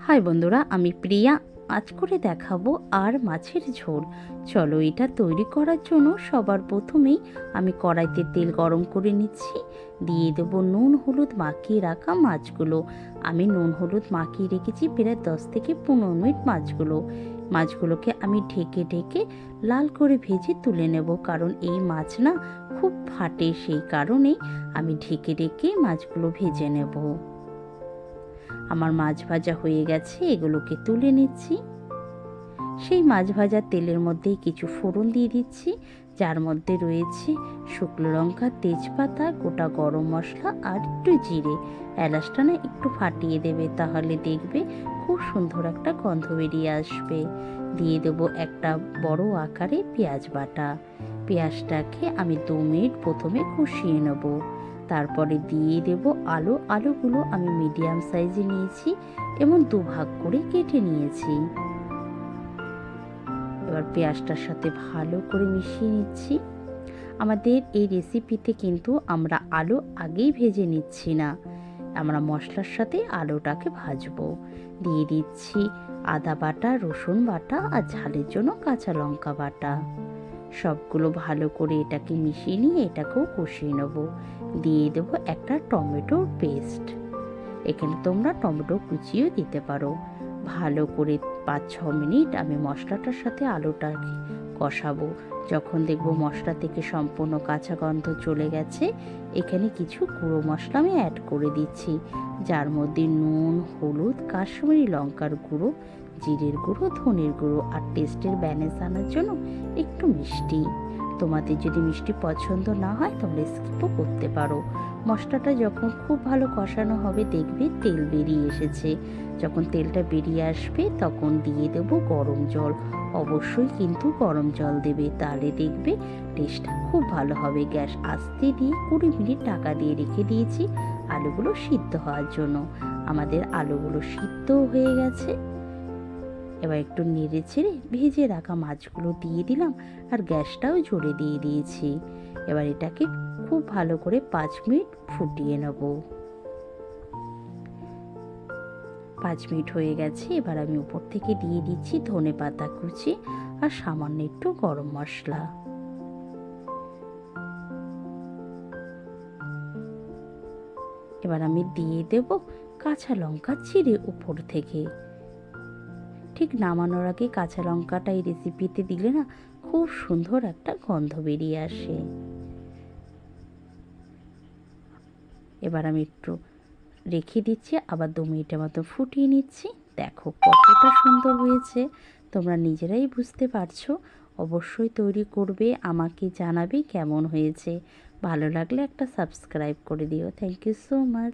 High বন্ধুরা, আমি প্রিয়া। আজ করে দেখাবো আর মাছের ঝোল। চলো এটা তৈরি করার জন্য সবার প্রথমেই আমি কড়াইতে তেল গরম করে নিচ্ছি। দিয়ে দেবো নুন হলুদ মাখিয়ে রাখা মাছগুলো। আমি নুন হলুদ মাখিয়ে রেখেছি প্রায় দশ থেকে পনেরো মিনিট মাছগুলো। মাছগুলোকে আমি ঢেকে ঢেকে লাল করে ভেজে তুলে নেব। কারণ এই মাছ না খুব ফাটে, সেই কারণেই আমি ঢেকে ঢেকে মাছগুলো ভেজে নেব। আমার মাছ ভাজা হয়ে গেছে, এগুলোকে তুলে নিচ্ছি। সেই মাছ ভাজা তেলের মধ্যেই কিছু ফোড়ন দিয়ে দিচ্ছি, যার মধ্যে রয়েছে শুকনো লঙ্কা, তেজপাতা, গোটা গরম মশলা আর একটু জিরে। এলাচটা না একটু ফাটিয়ে দেবে, তাহলে দেখবে খুব সুন্দর একটা গন্ধ বেরিয়ে আসবে। দিয়ে দেব একটা বড় আকারে পেঁয়াজ বাটা। পেঁয়াজটাকে আমি দু মিনিট প্রথমে কষিয়ে নেব। তারপরে দিয়ে দেব আলু। আলুগুলো আমি মিডিয়াম সাইজে নিয়েছি এবং দু ভাগ করে কেটে নিয়েছি। এবার পেঁয়াজটার সাথে ভালো করে মিশিয়ে নিচ্ছি। আমাদের এই রেসিপিতে কিন্তু আমরা আলু আগেই ভেজে নিচ্ছি না। আমরা মশলার সাথে আলুটাকে ভাজবো। দিয়ে দিচ্ছি আদা বাটা, রসুন বাটা আর ঝালের জন্য কাঁচা লঙ্কা বাটা। সবগুলো ভালো করে এটাকে মিশিয়ে নিয়ে এটাকেও কষিয়ে নেব। দিয়ে দেবো একটা টমেটোর পেস্ট। এখানে তোমরা টমেটো কুচিও দিতে পারো। ভালো করে পাঁচ ছ মিনিট আমি মশলাটার সাথে আলুটাকে কষাবো। যখন দেখব মশলা থেকে সম্পূর্ণ কাঁচা গন্ধ চলে গেছে, এখানে কিছু গুঁড়ো মশলা আমি অ্যাড করে দিচ্ছি। যার মধ্যে নুন, হলুদ, কাশ্মীরি লঙ্কার গুঁড়ো জিরের গুঁড়ো, ধনের গুঁড়ো আর টেস্টের ব্যালেন্স আনার জন্য একটু মিষ্টি। তোমাদের যদি মিষ্টি পছন্দ না হয় তাহলে স্কিপও করতে পারো। মশলাটা যখন খুব ভালো কষানো হবে, দেখবে তেল বেরিয়ে এসেছে। যখন তেলটা বেরিয়ে আসবে, তখন দিয়ে দেব গরম জল। অবশ্যই কিন্তু গরম জল দেবে, তাহলে দেখবে টেস্টটা খুব ভালো হবে। গ্যাস আস্তে দিয়ে কুড়ি মিনিট টাকা দিয়ে রেখে দিয়েছি। আলুগুলো সিদ্ধ হওয়ার জন্য। আমাদের আলুগুলো সিদ্ধ হয়ে গেছে। এবার একটু নেড়ে ছেড়ে ভেজে রাখা মাছগুলো দিয়ে দিলাম আর গ্যাসটাও জোরে দিয়ে দিয়েছি। এবার এটাকে খুব ভালো করে পাঁচ মিনিট ফুটিয়ে নেব। পাঁচ মিনিট হয়ে গেছে, এবার আমি উপর থেকে দিয়ে দিচ্ছি ধনে পাতা কুচি আর সামান্য একটু গরম মশলা। এবার আমি দিয়ে দেব কাঁচা লঙ্কা চিড়ে উপর থেকে। ঠিক নামানোর আগে কাঁচা লঙ্কাটা এই রেসিপিতে দিলে না খুব সুন্দর একটা গন্ধ বেরিয়ে আসে। এবার আমি একটু রেখে দিচ্ছি, আবার দু মিনিটের মতো ফুটিয়ে নিচ্ছি। দেখো কতটা সুন্দর হয়েছে। তোমরা নিজেরাই বুঝতে পারছ। অবশ্যই তৈরি করবে, আমাকে জানাবে কেমন হয়েছে। ভালো লাগলে একটা সাবস্ক্রাইব করে দিও। Thank you so much